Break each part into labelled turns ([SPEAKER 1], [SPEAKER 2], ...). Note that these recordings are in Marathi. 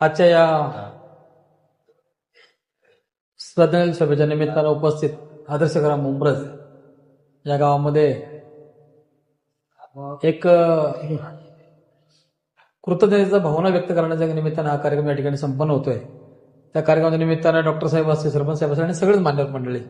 [SPEAKER 1] आजच्या या श्रद्धांजली सभेच्या निमित्तानं उपस्थित आदर्शग्राम मुंब्रज या गावामध्ये एक कृतज्ञतेचा भावना व्यक्त करण्याच्या निमित्तानं हा कार्यक्रम या ठिकाणी संपन्न होतोय. त्या कार्यक्रमाच्या निमित्तानं डॉक्टर साहेब असतील सरपंच साहेब असतील आणि सगळेच मान्यवर मंडळी.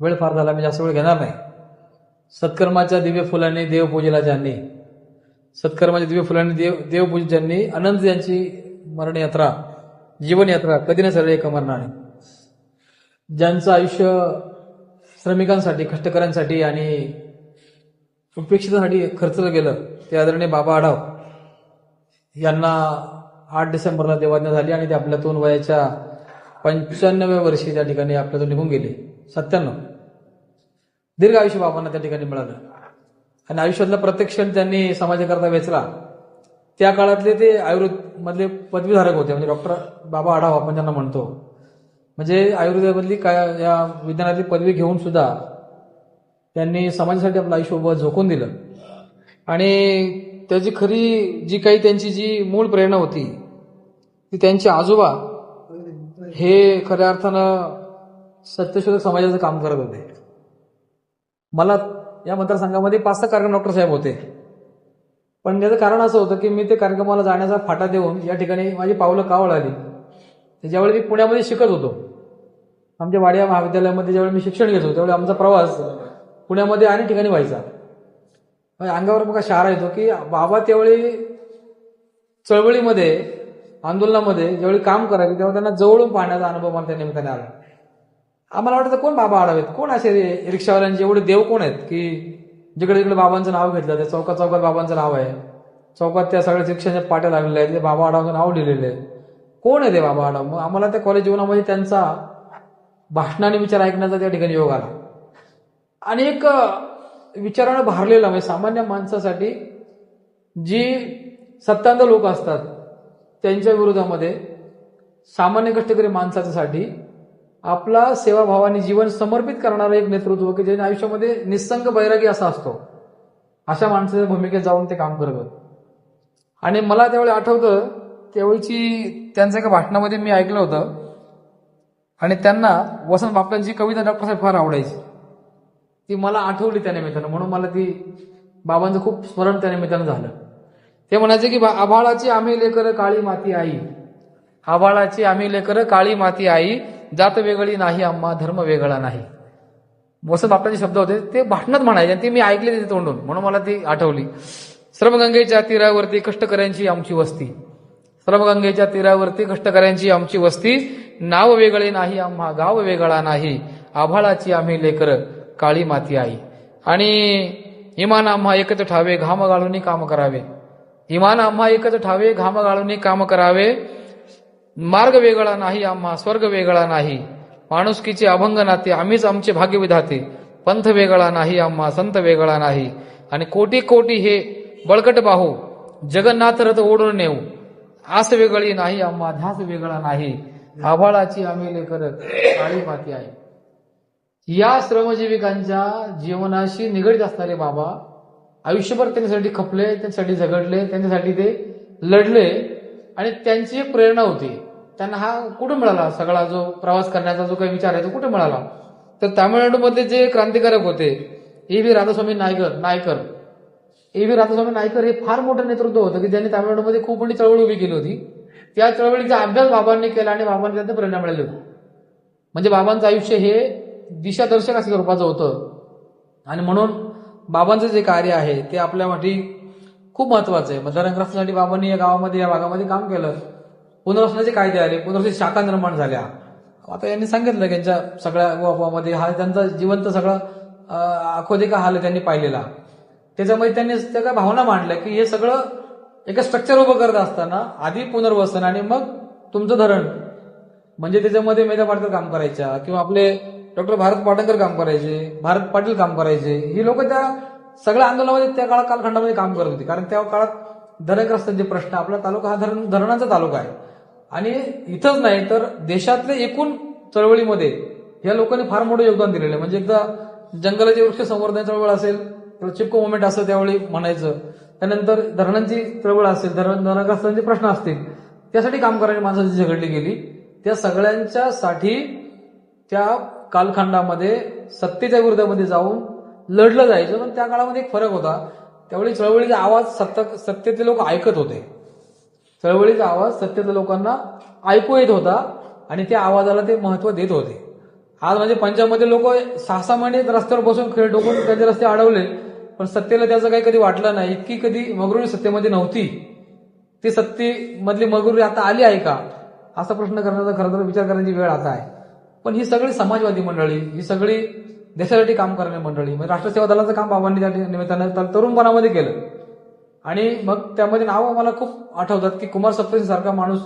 [SPEAKER 1] वेळ फार झाला मी जास्त वेळ घेणार नाही. सत्कर्माच्या दिव्य फुलांनी देवपूजेला ज्यांनी सत्कर्माच्या दिव्य फुलांनी देव देवपूज ज्यांनी अनंत यांची मरणयात्रा जीवनयात्रा कधी यात्रा कधी न सरळे ज्यांचं आयुष्य श्रमिकांसाठी कष्टकऱ्यांसाठी आणि उपेक्षितांसाठी खर्चलं गेलं ते आदरणीय बाबा आढाव यांना आठ डिसेंबरला देवाज्ञा झाली आणि ते आपल्यातून वयाच्या पंच्याण्णव्या वर्षी त्या ठिकाणी आपल्यातून निघून गेले. सत्त्याण्णव. दीर्घ आयुष्य बाबांना त्या ठिकाणी मिळालं. आणि आयुष्यातला प्रत्येक क्षण त्यांनी समाजाकरता वेचला. त्या काळातले ते आयुर्वेद मधले पदवीधारक होते. म्हणजे डॉक्टर बाबा आढाव आपण त्यांना म्हणतो. म्हणजे आयुर्वेदामधली काय या विज्ञानातली पदवी घेऊन सुद्धा त्यांनी समाजासाठी आपलं आयुष्य उभं झोकून दिलं. आणि त्याची खरी जी काही त्यांची जी मूळ प्रेरणा होती ती त्यांचे आजोबा हे खऱ्या अर्थानं सत्यशोधक समाजाचं काम करत होते. मला या मतदारसंघामध्ये पाच सहा कार्यक्रम डॉक्टर साहेब होते. पण त्याचं कारण असं होतं की मी ते कार्यक्रमाला जाण्याचा फाटा देऊन या ठिकाणी माझी पावलं कावळ आली ज्यावेळी मी पुण्यामध्ये शिकत होतो. आमच्या वाडिया महाविद्यालयामध्ये ज्यावेळी मी शिक्षण घेतो त्यावेळी आमचा प्रवास पुण्यामध्ये अनेक ठिकाणी व्हायचा. म्हणजे अंगावर मग शहारा येतो की बाबा त्यावेळी चळवळीमध्ये आंदोलनामध्ये ज्यावेळी काम करायचे तेव्हा त्यांना जवळून पाहण्याचा अनुभव मला त्या निमित्ताने आला. आम्हाला वाटतं कोण बाबा आडावेत कोण असे रिक्षावाल्यांचे? एवढे देव कोण आहेत की जिकडे तिकडे बाबांचं नाव घेतलं ते चौकात चौकात बाबांचं नाव आहे. चौकात त्या सगळ्या शिक्षणाच्या पाट्या लागलेल्या आहेत. ते बाबा आढावचं नाव लिहिलेलं आहे. कोण आहे ते बाबा आढाव मग आम्हाला त्या कॉलेज जीवनामध्ये त्यांचा भाषणाने विचार ऐकण्याचा त्या ठिकाणी योग आला. आणि एक विचारानं भारलेला म्हणजे सामान्य माणसासाठी जी सत्तांध लोक असतात त्यांच्या विरोधामध्ये सामान्य कष्टकरी माणसाच्यासाठी आपला सेवाभावाने जीवन समर्पित करणारं एक नेतृत्व की ज्याने आयुष्यामध्ये निसंग बैरागी असा असतो. अशा माणसाच्या भूमिकेत जाऊन ते काम करत. आणि मला त्यावेळी आठवतं त्यावेळीची त्यांचं एका भाषणामध्ये मी ऐकलं होतं. आणि त्यांना वसंत बापटांची कविता डॉक्टर साहेब फार आवडायची. ती मला आठवली त्या निमित्तानं म्हणून मला ती बाबांचं खूप स्मरण त्या निमित्तानं झालं. ते म्हणायचे की बा- आभाळाची आम्ही लेकर काळी माती आई. आभाळाची आम्ही लेकर काळी माती आई. जात वेगळी नाही आम्हा धर्म वेगळा नाही. वसंत बापटाचे शब्द होते ते भाषणात म्हणायचे आणि ते मी ऐकले ते तोंडून म्हणून मला ती आठवली. श्रमगंगेच्या तीरावरती कष्टकऱ्यांची आमची वस्ती. श्रमगंगेच्या तीरावरती कष्टकऱ्यांची आमची वस्ती. नाव वेगळे नाही आम्हा गाव वेगळा नाही. आभाळाची आम्ही लेकर काळी माती आई. आणि इमान आम्हा एकच ठावे घाम गाळून काम करावे. इमान आम्हा एकच ठावे घाम गाळून काम करावे. मार्ग वेगळा नाही आम्हा स्वर्ग वेगळा नाही. माणुसकीचे अभंग नाते आम्हीच आमचे भाग्य विधाते पंथ वेगळा नाही आम्हा संत वेगळा नाही. आणि कोटी कोटी हे बळकट बाहू जगन्नाथ रथ ओढून नेऊ. आस वेगळी नाही आम्हा ध्यास वेगळा नाही. आभाळाची आम्ही लेकर काळी माती आहे. या श्रमजीविकांच्या जीवनाशी निगडीत असणारे बाबा आयुष्यभर त्यांच्यासाठी खपले त्यांच्यासाठी झगडले त्यांच्यासाठी ते लढले. आणि त्यांची एक प्रेरणा होती. त्यांना हा कुठं मिळाला? सगळा जो प्रवास करण्याचा जो काही विचार आहे तो कुठे मिळाला? तर तामिळनाडूमध्ये जे क्रांतिकारक होते A V Radhaswami Naicker Naicker. A V Radhaswami Naicker हे फार मोठं नेतृत्व होतं की ज्यांनी तामिळनाडूमध्ये खूप मोठी चळवळ उभी केली होती. त्या चळवळीचा अभ्यास बाबांनी केला आणि बाबांनी त्यांना प्रेरणा मिळाली होती. म्हणजे बाबांचं आयुष्य हे दिशादर्शक असं स्वरूपाचं होतं. आणि म्हणून बाबांचं जे कार्य आहे ते आपल्यासाठी खूप महत्वाचं आहे. मतदारग्रस्तांसाठी बाबांनी या गावामध्ये या भागामध्ये काम केलं. पुनर्वसनाचे कायदे आले पुनर्वसन शाखा निर्माण झाल्या. आता यांनी सांगितलं की यांच्या सगळ्या गोपामध्ये हा त्यांचा जिवंत सगळा अखोदिका हाल आहे त्यांनी पाहिलेला. त्याच्यामध्ये त्यांनी त्या काय भावना मांडल्या की हे सगळं एका स्ट्रक्चर उभं करत असताना आधी पुनर्वसन आणि मग तुमचं धरण. म्हणजे त्याच्यामध्ये मेधा पाटकर काम करायच्या किंवा आपले डॉक्टर भारत पाटणकर काम करायचे भारत पाटील काम करायचे. ही लोक त्या सगळ्या आंदोलनामध्ये त्या काळात कालखंडामध्ये काम करत होती. कारण त्या काळात धरणग्रस्तांचे प्रश्न आपला तालुका हा धरण धरणाचा तालुका आहे. आणि इथंच नाही तर देशातल्या एकूण चळवळीमध्ये या लोकांनी फार मोठं योगदान दिलेलं आहे. म्हणजे एकदा जंगलाचे वृक्ष संवर्धन चळवळ असेल किंवा चिपको मुवमेंट असं त्यावेळी म्हणायचं. त्यानंतर धरणांची चळवळ असेल धरण धरणग्रस्तांचे प्रश्न असतील त्यासाठी काम करणारी माणसं जी झगडली गेली त्या सगळ्यांच्या साठी त्या कालखंडामध्ये सत्तेच्या विरोधामध्ये जाऊन लढलं जायचं पण त्या काळामध्ये एक फरक होता. त्यावेळी चळवळीचा आवाज सत्ता सत्तेतले लोक ऐकत होते. चळवळीचा आवाज सत्तेतल्या लोकांना ऐकू येत होता आणि त्या आवाजाला ते महत्त्व देत होते. आज म्हणजे पंजाबमध्ये लोक सहा सहा महिने रस्त्यावर बसून खेळ डोकून त्यांचे रस्ते अडवले पण सत्तेला त्याचं काही कधी वाटलं नाही. इतकी कधी मगरुरी सत्तेमध्ये नव्हती. ती सत्तेमधली मगरुरी आता आली आहे का? असा प्रश्न करण्याचा खरं तर विचार करण्याची वेळ आता आहे. पण ही सगळी समाजवादी मंडळी ही सगळी देशासाठी काम करणारी मंडळी म्हणजे राष्ट्रसेवा दलाचं काम बाबांनी त्या निमित्तानं तरुणपणामध्ये केलं. आणि मग त्यामध्ये नावं मला खूप आठवतात की कुमार सप्तशी सारखा माणूस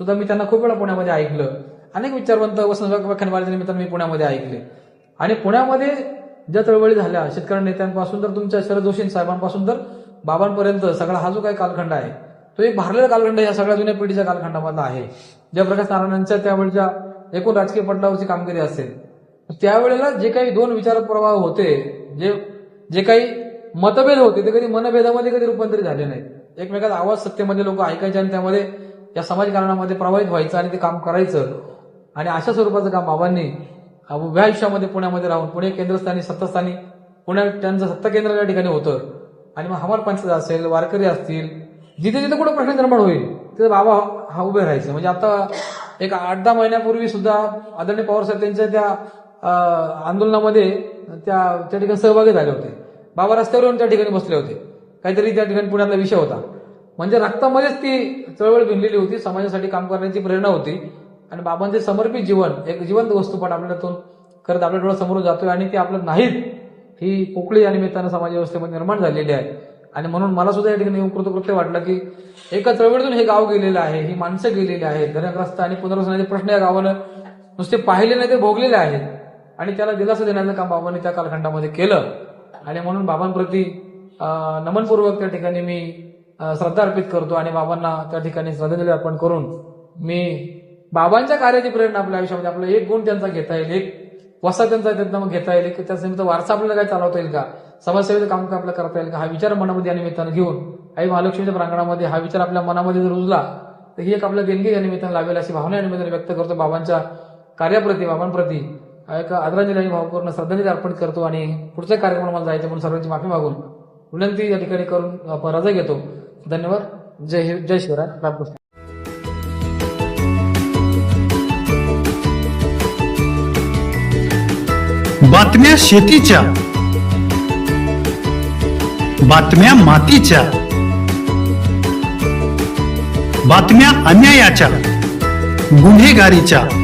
[SPEAKER 1] सुद्धा मी त्यांना खूप वेळा पुण्यामध्ये ऐकलं. अनेक विचारवंत वसंत व्याख्यानवाल्याच्या निमित्तानं मी पुण्यामध्ये ऐकले. आणि पुण्यामध्ये ज्या चळवळी झाल्या शेतकरी नेत्यांपासून तर तुमच्या शरद जोशी साहेबांपासून तर बाबांपर्यंत सगळा हा जो काही कालखंड आहे तो एक भारलेला कालखंड या सगळ्या जुन्या पिढीच्या कालखंडामधला आहे. जयप्रकाश नारायणांच्या त्यावेळच्या एकूण राजकीय पटलावरची कामगिरी असेल. त्यावेळेला जे काही दोन विचार प्रवाह होते जे जे काही मतभेद होते ते कधी मनभेदामध्ये कधी रूपांतरित झाले नाहीत. एकमेकात आवाज सत्तेमध्ये लोक ऐकायचे आणि त्यामध्ये या समाजकारणामध्ये प्रभावित व्हायचं आणि ते काम करायचं. आणि अशा स्वरूपाचं काम बाबांनी उभ्या आयुष्यामध्ये पुण्यामध्ये राहून पुणे केंद्रस्थानी सत्तास्थानी पुण्यात त्यांचं सत्ता केंद्र या ठिकाणी होतं. आणि मग हमाल पंचायत असेल वारकरी असतील जिथे जिथे कुठं प्रश्न निर्माण होईल तिथे बाबा हा उभे राहायचे. म्हणजे आता एक आठ दहा महिन्यापूर्वी सुद्धा आदरणीय पवार साहेब त्यांच्या त्या आंदोलनामध्ये त्या त्या ठिकाणी सहभागी झाले होते. बाबा रस्त्यावर येऊन त्या ठिकाणी बसले होते. काहीतरी त्या ठिकाणी पुण्यातला विषय होता. म्हणजे रक्तामध्येच ती चळवळ भिनलेली होती. समाजासाठी काम करण्याची प्रेरणा होती. आणि बाबांचे समर्पित जीवन एक जिवंत वस्तुपाठ आपल्यातून करत आपल्या डोळ्यासमोर जातोय आणि ते आपलं नाहीत. ही पोकळी या निमित्तानं समाज व्यवस्थेमध्ये निर्माण झालेली आहे. आणि म्हणून मला सुद्धा या ठिकाणी कृतकृत्य वाटलं की एका चळवळीतून हे गाव गेलेलं आहे ही माणसं गेलेली आहेत. धनग्रस्त आणि पुनर्वसनाचे प्रश्न या गावानं नुसते पाहिले नाही ते भोगलेले आहेत. आणि त्याला दिलासा देण्याचं काम बाबांनी त्या कालखंडामध्ये केलं. आणि म्हणून बाबांप्रती नमनपूर्वक त्या ठिकाणी मी श्रद्धा अर्पित करतो आणि बाबांना त्या ठिकाणी श्रद्धांजली अर्पण करून मी बाबांच्या कार्याची प्रेरणा आपल्या आयुष्यामध्ये आपला एक गुण त्यांचा घेता येईल एक वसा त्यांचा त्यांना मग घेता येईल की त्याचा निमित्त वारसा आपल्याला काय चालवता येईल का? समाजसेवेचं काम काय आपल्याला करता येईल का? हा विचार मनामध्ये या निमित्तानं घेऊन आई महालक्ष्मीच्या प्रांगणामध्ये हा विचार आपल्या मनामध्ये जर रुजला तर ही एक आपल्या देणगी या निमित्तानं लावेल अशी भावना या निमित्तानं व्यक्त करतो बाबांच्या कार्याप्रती बाबांप्रती. एक आदरांजली आणि भावपूर्ण श्रद्धांजली अर्पण करतो आणि पुढच्या कार्यक्रमाला जायचं म्हणून सर्वांची माफी मागून विनंती या ठिकाणी करून रजा घेतो. धन्यवाद. जय हिंद जय शिवराय. रामकृष्ण
[SPEAKER 2] बातम्या शेतीच्या बातम्या मातीच्या बातम्या अन्यायाच्या गुन्हेगारीच्या.